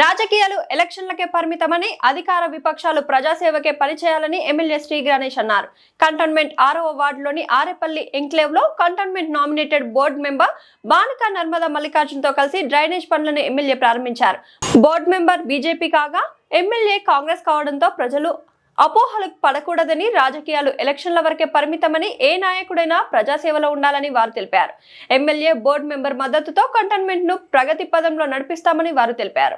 రాజకీయాలు ఎలక్షన్లకే పరిమితమని అధికార విపక్షాలు ప్రజాసేవకే పనిచేయాలని ఎమ్మెల్యే శ్రీ గణేష్ అన్నారు. కంటోన్మెంట్ ఆరవ వార్డులోని Arepalli ఎంక్లేవ్లో cantonment nominated board member Banaka Narmada మల్లికార్జున్తో కలిసి డ్రైనేజ్ పనులను ఎమ్మెల్యే ప్రారంభించారు. బోర్డు మెంబర్ బీజేపీ కాగా ఎమ్మెల్యే కాంగ్రెస్ కావడంతో ప్రజలు అపోహలకు పడకూడదని రాజకీయాలు ఎలక్షన్ల వరకే పరిమితమని ఏ నాయకుడైనా ప్రజాసేవలో ఉండాలని వారు తెలిపారు. ఎమ్మెల్యే బోర్డు మెంబర్ మద్దతుతో కంటైన్మెంట్ను ప్రగతి పదంలో నడిపిస్తామని వారు తెలిపారు.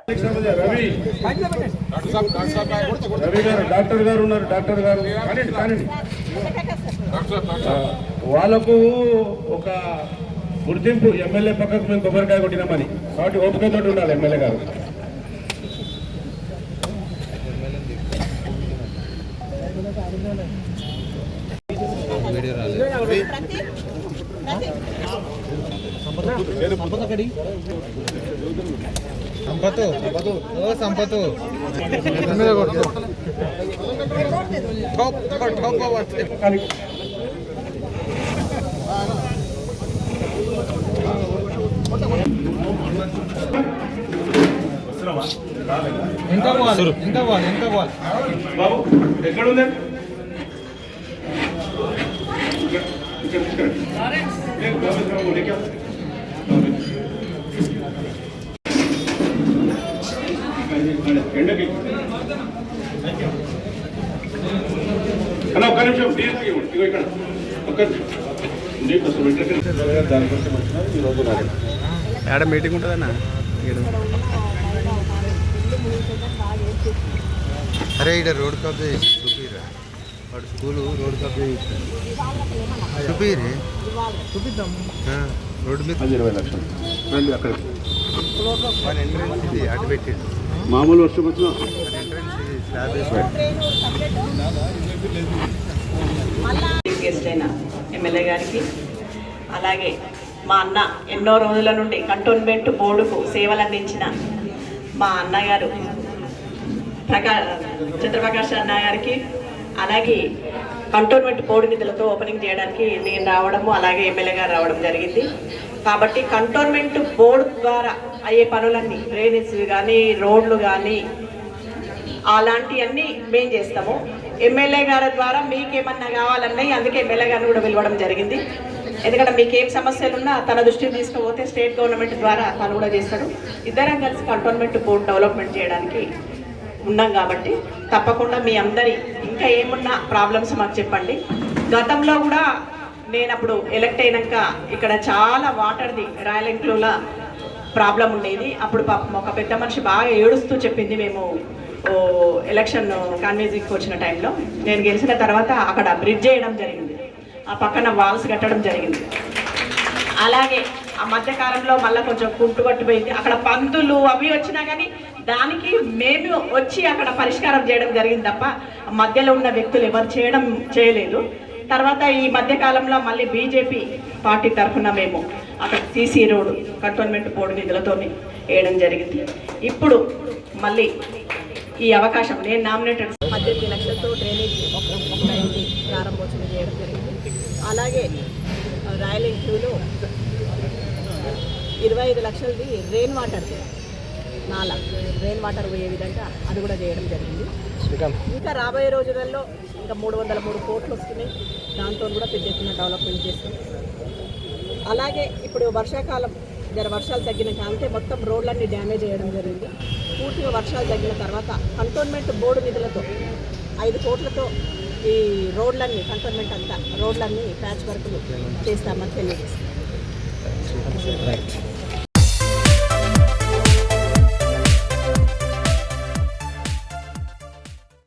వాళ్ళకు ఒక గుర్తింపు ఎమ్మెల్యే పక్కకు మేము కొబ్బరికాయ కొట్టినామని కాబట్టి ఓపికతో ఉండాలి ఎమ్మెల్యే గారు. సంపతు ఓ సంపతు ఇంకా పోవాలి ఇంకా పోవాలి ఇంకా పోవాలి బాబు ఎక్కడ ఉంది ఇక్కడ, ఇక్కడ, ఇక్కడ. లేదు, బాబు, ఇక్కడ ఉంది, ఇక్కడ. ఎండకి అన్న ఒక్క నిమిషం. ఇగో ఇక్కడ. ఒక్క. ఆడ మీటింగ్ ఉంటుందన్నా అరే ఇక్కడ రోడ్ కబ్జా చేసి స్కూలు రోడ్ చూపిరి చూపిద్దాం రోడ్డు మీద. ఇరవై లక్షలు. రండి అక్కడ మన ఎంట్రెన్స్ ఇది అటు పెట్టిండు. మామూలు వర్షం వచ్చినా? మన ఎంట్రెన్స్ ఇది స్లాబ్ వేసి గెస్ట్ అయిన ఎమ్మెల్యే గారికి అలాగే మా అన్న ఎన్నో రోజుల నుండి కంటోన్మెంట్ బోర్డుకు సేవలు అందించిన మా అన్నగారు ప్రకా చంద్రప్రకాష్ అన్న గారికి అలాగే కంటోన్మెంట్ బోర్డు నిధులతో ఓపెనింగ్ చేయడానికి నేను రావడము అలాగే ఎమ్మెల్యే గారు రావడం జరిగింది. కాబట్టి కంటోన్మెంట్ బోర్డు ద్వారా అయ్యే పనులన్నీ డ్రైనేజ్ కానీ రోడ్లు కానీ అలాంటివన్నీ మేము చేస్తాము. ఎమ్మెల్యే గారి ద్వారా మీకేమన్నా కావాలన్నాయి అందుకే ఎమ్మెల్యే గారిని కూడా పిలవడం జరిగింది. ఎందుకంటే మీకు ఏం సమస్యలు ఉన్నా తన దృష్టికి తీసుకుపోతే స్టేట్ గవర్నమెంట్ ద్వారా తను కూడా చేస్తాడు. ఇద్దరం కలిసి కంటోన్మెంట్ బోర్డు డెవలప్మెంట్ చేయడానికి ఉన్నాం కాబట్టి తప్పకుండా మీ అందరి ఇంకా ఏమున్నా ప్రాబ్లమ్స్ మాకు చెప్పండి. గతంలో కూడా నేను అప్పుడు ఎలక్ట్ అయినాక ఇక్కడ చాలా వాటర్ది రాయల్ ఎన్క్లూవ్లో ప్రాబ్లం ఉండేది. అప్పుడు పాపం ఒక పెద్ద మనిషి బాగా ఏడుస్తూ చెప్పింది మేము ఎలక్షన్ కాన్వేజింగ్కి వచ్చిన టైంలో నేను గెలిచిన తర్వాత అక్కడ బ్రిడ్జ్ చేయడం జరిగింది. ఆ పక్కన వాల్స్ కట్టడం జరిగింది. అలాగే ఆ మధ్యకాలంలో మళ్ళీ కొంచెం కుంటు పట్టిపోయింది అక్కడ పందులు అవి వచ్చినా కానీ దానికి మేము వచ్చి అక్కడ పరిష్కారం చేయడం జరిగింది తప్ప మధ్యలో ఉన్న వ్యక్తులు ఎవరు చేయడం చేయలేదు. తర్వాత ఈ మధ్యకాలంలో మళ్ళీ బీజేపీ పార్టీ తరఫున మేము అక్కడ సీసీ రోడ్ కంటోన్మెంట్ బోర్డు నిధులతో వేయడం జరిగింది. ఇప్పుడు మళ్ళీ ఈ అవకాశం నేను నామినేటెడ్ పద్దెనిమిది లక్షలతో డ్రైనేజ్ ఒకటి ప్రారంభోత్సవం చేయడం జరిగింది. అలాగే రాయల్ ఎన్ఫీల్డ్లో ఇరవై ఐదు లక్షలది రెయిన్ వాటర్ నాలా. రెయిన్ వాటర్ పోయే విధంగా అది కూడా చేయడం జరిగింది. ఇంకా రాబోయే రోజులలో ఇంకా మూడు వందల మూడు కోట్లు వస్తున్నాయి. దాంతో కూడా పెద్ద ఎత్తున డెవలప్మెంట్ చేస్తాం. అలాగే ఇప్పుడు వర్షాకాలం జర వర్షాలు తగ్గిన అంతే మొత్తం రోడ్లన్నీ డ్యామేజ్ చేయడం జరిగింది. పూర్తిగా వర్షాలు తగ్గిన తర్వాత కంటోన్మెంట్ బోర్డు నిధులతో ఐదు కోట్లతో ఈ రోడ్లన్నీ కంటోన్మెంట్ అంతా రోడ్లన్నీ ప్యాచ్ వర్క్లు చేస్తామని తెలియజేస్తాం.